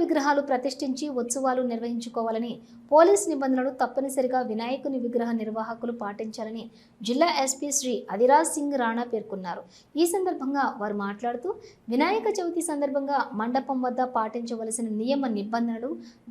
విగ్రహాలు ప్రతిష్ఠించి ఉత్సవాలు నిర్వహించుకోవాలని పోలీస్ నిబంధనలు తప్పనిసరిగా వినాయకుని విగ్రహ నిర్వాహకులు పాటించాలని జిల్లా ఎస్పీ శ్రీ అధిరాజ్ సింగ్ రాణా పేర్కొన్నారు. ఈ సందర్భంగా వారు మాట్లాడుతూ వినాయక చవితి సందర్భంగా మండపం వద్ద పాటించవలసిన నియమ నిబంధనలు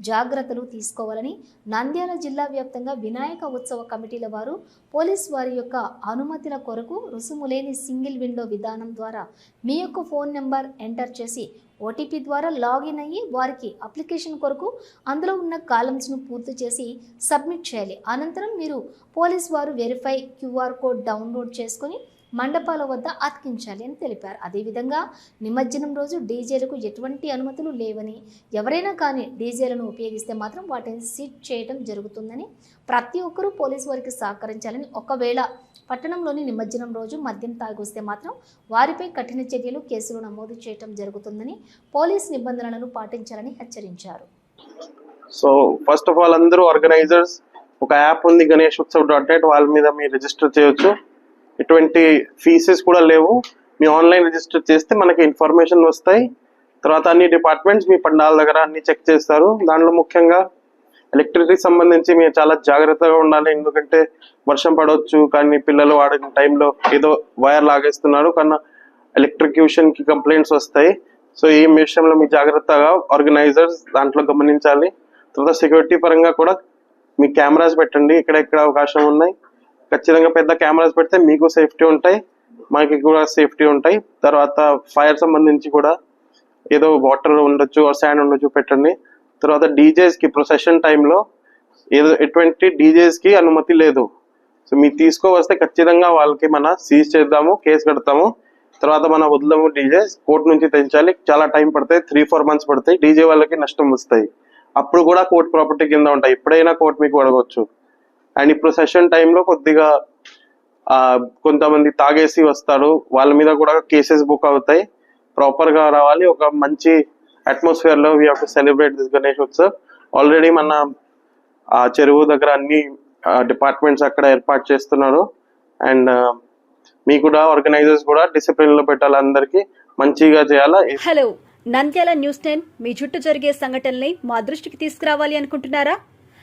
జాగ్రత్తలు తీసుకోవాలని నంద్యాల జిల్లా వ్యాప్తంగా వినాయక ఉత్సవ కమిటీల వారు పోలీస్ వారి యొక్క అనుమతుల కొరకు రుసుము లేని సింగిల్ విండో విధానం ద్వారా మీ యొక్క ఫోన్ నెంబర్ ఎంటర్ చేసి ఓటీపీ ద్వారా లాగిన్ అయ్యి వారికి అప్లికేషన్ కొరకు అందులో ఉన్న కాలమ్స్ను పూర్తి చేసి సబ్మిట్ చేయాలి. అనంతరం మీరు పోలీస్ వారు వెరిఫై క్యూఆర్ కోడ్ డౌన్లోడ్ చేసుకొని మండపాల వద్ద అతికించాలి అని తెలిపారు. అదేవిధంగా నిమజ్జనం రోజు డీజేలకు ఎటువంటి అనుమతులు లేవని ఎవరైనా కానీ డీజేలను ఉపయోగిస్తే మాత్రం వాటిని సీట్ చేయడం జరుగుతుందని ప్రతి ఒక్కరూ పోలీసు వారికి సహకరించాలని ఒకవేళ పట్టణంలోని నిమజ్జనం రోజు మద్యం తాగొస్తే మాత్రం వారిపై కఠిన చర్యలు కేసులు నమోదు చేయడం జరుగుతుందని పోలీస్ నిబంధనలను పాటించాలని హెచ్చరించారు. సో ఫస్ట్ ఆఫ్ ఆల్ అందరూ ఆర్గనైజర్స్ ఒక యాప్ ఉంది గణేష్ ఉత్సవ్ డాట్ నెట్ వాళ్ళ మీద మీరు రిజిస్టర్ చేయొచ్చు. ఎటువంటి ఫీసెస్ కూడా లేవు. మీ ఆన్లైన్ రిజిస్టర్ చేస్తే మనకి ఇన్ఫర్మేషన్ వస్తాయి. తర్వాత అన్ని డిపార్ట్మెంట్స్ మీ పండాల దగ్గర అన్ని చెక్ చేస్తారు. దాంట్లో ముఖ్యంగా ఎలక్ట్రిసిటీ సంబంధించి మీరు చాలా జాగ్రత్తగా ఉండాలి. ఎందుకంటే వర్షం పడవచ్చు కానీ పిల్లలు వాడిన టైంలో ఏదో వైర్ లాగేస్తున్నారు. కన్నా ఎలక్ట్రిక్యూషన్కి కంప్లైంట్స్ వస్తాయి. సో ఈ విషయంలో మీ జాగ్రత్తగా ఆర్గనైజర్స్ దాంట్లో గమనించాలి. తర్వాత సెక్యూరిటీ పరంగా కూడా మీ కెమెరాస్ పెట్టండి. ఇక్కడ ఇక్కడ అవకాశం ఉన్నాయి. ఖచ్చితంగా పెద్ద కెమెరాస్ పెడితే మీకు సేఫ్టీ ఉంటాయి మనకి కూడా సేఫ్టీ ఉంటాయి. తర్వాత ఫైర్ సంబంధించి కూడా ఏదో వాటర్ ఉండొచ్చు శాండ్ ఉండొచ్చు పెట్టండి. తర్వాత డీజేస్కి ప్రొసెషన్ టైంలో ఏదో ఎటువంటి డీజేస్కి అనుమతి లేదు. సో మీరు తీసుకోవస్తే ఖచ్చితంగా వాళ్ళకి మన సీజ్ చేద్దాము కేసు కడతాము. తర్వాత మన వదలము డీజే కోర్టు నుంచి తెంచాలి. చాలా టైం పడతాయి త్రీ ఫోర్ మంత్స్ పడతాయి. డీజే వాళ్ళకి నష్టం వస్తాయి. అప్పుడు కూడా కోర్టు ప్రాపర్టీ కింద ఉంటాయి. ఎప్పుడైనా కోర్టు మీకు అడగవచ్చు అండ్ ఇప్పుడు సెషన్ టైంలో కొద్దిగా కొంతమంది తాగేసి వస్తారు. వాళ్ళ మీద కూడా కేసెస్ బుక్ అవుతాయి. ప్రాపర్గా రావాలి. ఒక మంచి అట్మాస్ఫియర్లో we to celebrate this Ganesh Utsav already మన చెరువు దగ్గర అన్ని డిపార్ట్మెంట్స్ అక్కడ ఏర్పాటు చేస్తున్నారు. అండ్ మీ కూడా ఆర్గనైజర్స్ కూడా డిసిప్లిన్లో పెట్టాలి అందరికి. మంచిగా చేయాలా? Hello Nandyal news ten. మీ చుట్టూ జరిగే సంఘటనల్ని మా దృష్టికి తీసుకురావాలి అనుకుంటున్నారా?